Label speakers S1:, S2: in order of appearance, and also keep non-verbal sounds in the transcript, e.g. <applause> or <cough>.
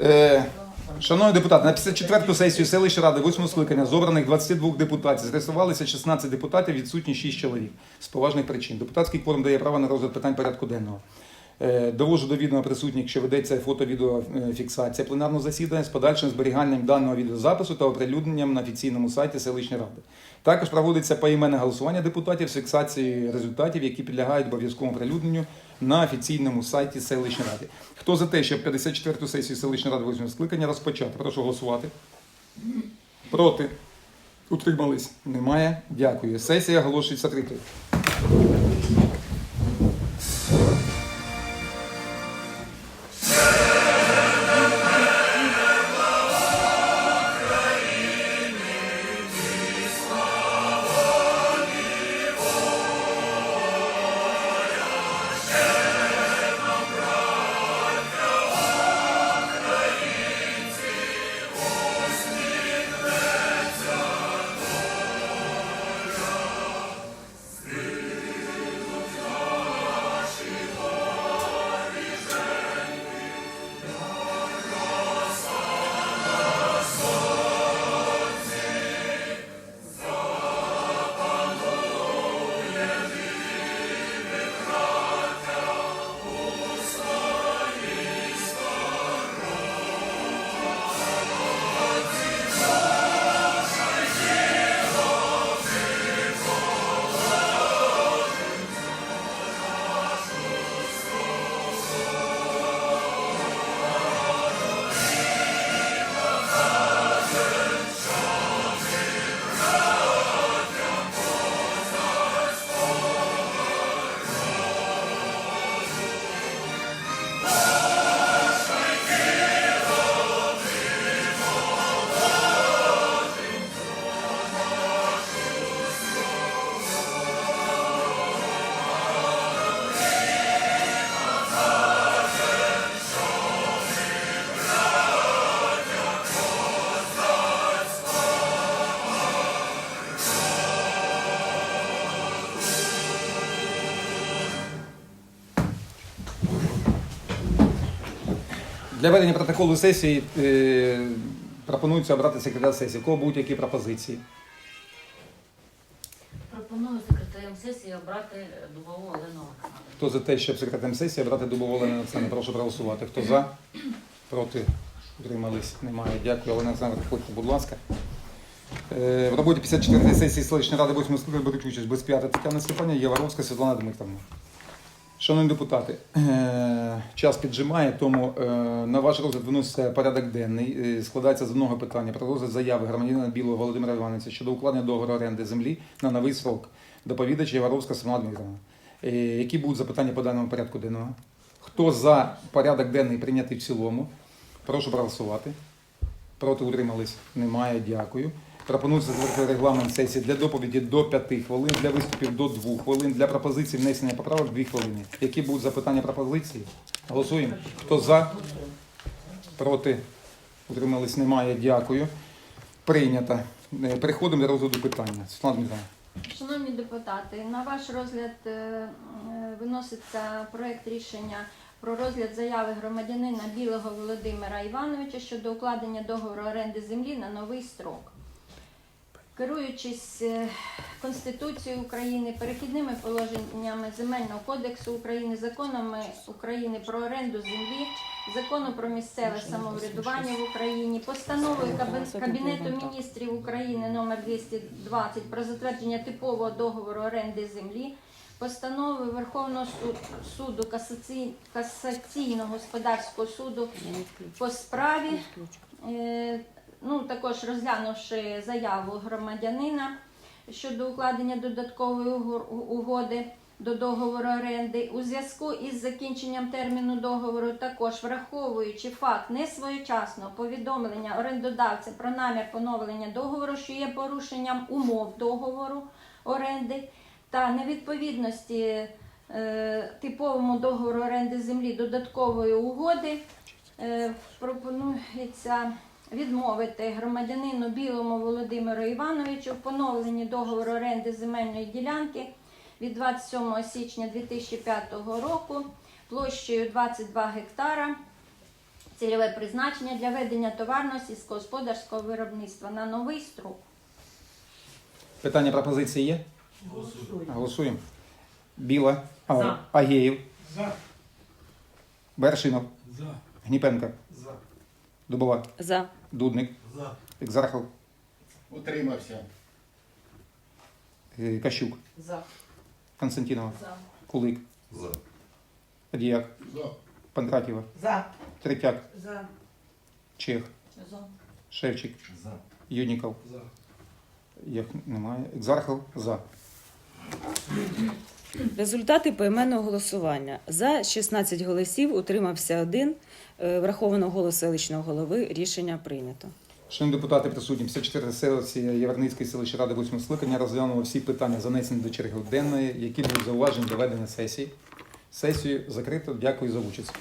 S1: Е, Шановні депутати, на 54-ту сесію селищної ради 8 скликання з обраних 22 депутатів зареєструвалися 16 депутатів, відсутні 6 чоловік з поважних причин. Депутатський кворум дає право на розгляд питань порядку денного. Е, Довожу до відома присутніх, що ведеться фото-відеофіксація пленарного засідання з подальшим зберіганням даного відеозапису та оприлюдненням на офіційному сайті селищної ради. Також проводиться поіменне голосування депутатів з фіксацією результатів, які підлягають обов'язковому оприлюдненню на офіційному сайті селищної ради. Хто за те, щоб 54-ту сесію селищної ради 8 скликання розпочати? Прошу голосувати. Проти? Утримались? Немає. Дякую. Сесія оголошується закритою. Для ведення протоколу сесії е, пропонується обрати секретар сесії. У Кого будуть які пропозиції?
S2: пропоную секретарем сесії обрати Дубову Олену Олександрівну.
S1: Хто за те, щоб секретарем сесії обрати Дубову Олену Олександрівну? Прошу проголосувати. Хто за? <clears throat> Проти? Утримались? Немає. Дякую. Олена Олександровна, приходьте, будь ласка. Е, В роботі 54-ї сесії селищної ради 8 скликання беруть участь без п'яти Тетяна Степанівна, Єваровська, Світлана Дмитровна. Шановні депутати, е, час піджимає, тому е, на ваш розгляд виноситься порядок денний. Е, Складається з одного питання про розгляд заяви громадянина Білого Володимира Івановича щодо укладення договору оренди землі на новий срок. Доповідач Єваровська Світлана Дмитровна. Які будуть запитання по даному порядку денного? Хто за порядок денний прийнятий в цілому? Прошу проголосувати. Проти утримались? Немає. Дякую. Пропонується затвердити регламент сесії для доповіді до 5 хвилин, для виступів до 2 хвилин, для пропозицій внесення поправок 2 хвилини. Які будуть запитання пропозиції? Голосуємо. Хто за? Проти? Утримались? Немає. Дякую. Прийнято. Е, Переходимо до розгляду питання. Світлана Дмитрівна.
S3: Шановні депутати, на ваш розгляд е, е, виноситься проект рішення про розгляд заяви громадянина Білого Володимира Івановича щодо укладення договору оренди землі на новий строк. Керуючись е, Конституцією України, перехідними положеннями Земельного кодексу України, законами України про оренду землі, закону про місцеве самоврядування в Україні, постановою Кабінету міністрів України номер 220 про затвердження типового договору оренди землі, постанови Верховного суду, суду касаційного господарського суду по справі. Ну, також розглянувши заяву громадянина щодо укладення додаткової угоди до договору оренди, у зв'язку із закінченням терміну договору, також враховуючи факт несвоєчасного повідомлення орендодавця про намір поновлення договору, що є порушенням умов договору оренди та невідповідності е, типовому договору оренди землі додаткової угоди, е, пропонується відмовити громадянину Білому Володимиру Івановичу в поновленні договору оренди земельної ділянки від 27 січня 2005 року площею 22 гектара цільове призначення для ведення товарного сільськогосподарського виробництва на новий строк.
S1: Питання пропозиції є? Голосуємо. Голосуємо. Біла,
S2: За.
S1: Агеєв,
S4: За.
S1: Бершинов,
S4: За.
S1: Гніпенка,
S4: За.
S1: Дубова,
S5: За.
S1: Дудник,
S4: За.
S1: Екзархов,
S6: Утримався.
S1: е, Кащук,
S2: За.
S1: Константинова,
S2: За.
S1: Кулик,
S6: За.
S1: Діяк,
S6: За.
S1: Панкратєва,
S2: За.
S1: Третяк,
S2: За.
S1: Чех,
S2: За.
S1: Шевчик,
S6: За.
S1: Юніков.
S4: За.
S1: Їх немає. Екзархов за.
S5: Результати поіменного голосування. За 16 голосів утримався один. Е, Враховано голос селищного голови. Рішення прийнято.
S1: Шановні депутати, присутні 54 селиці Яворницької селищної ради 8 скликання розглянули всі питання, занесені до черги денної, які були зауважені доведені сесії. Сесію закрито. Дякую за участь.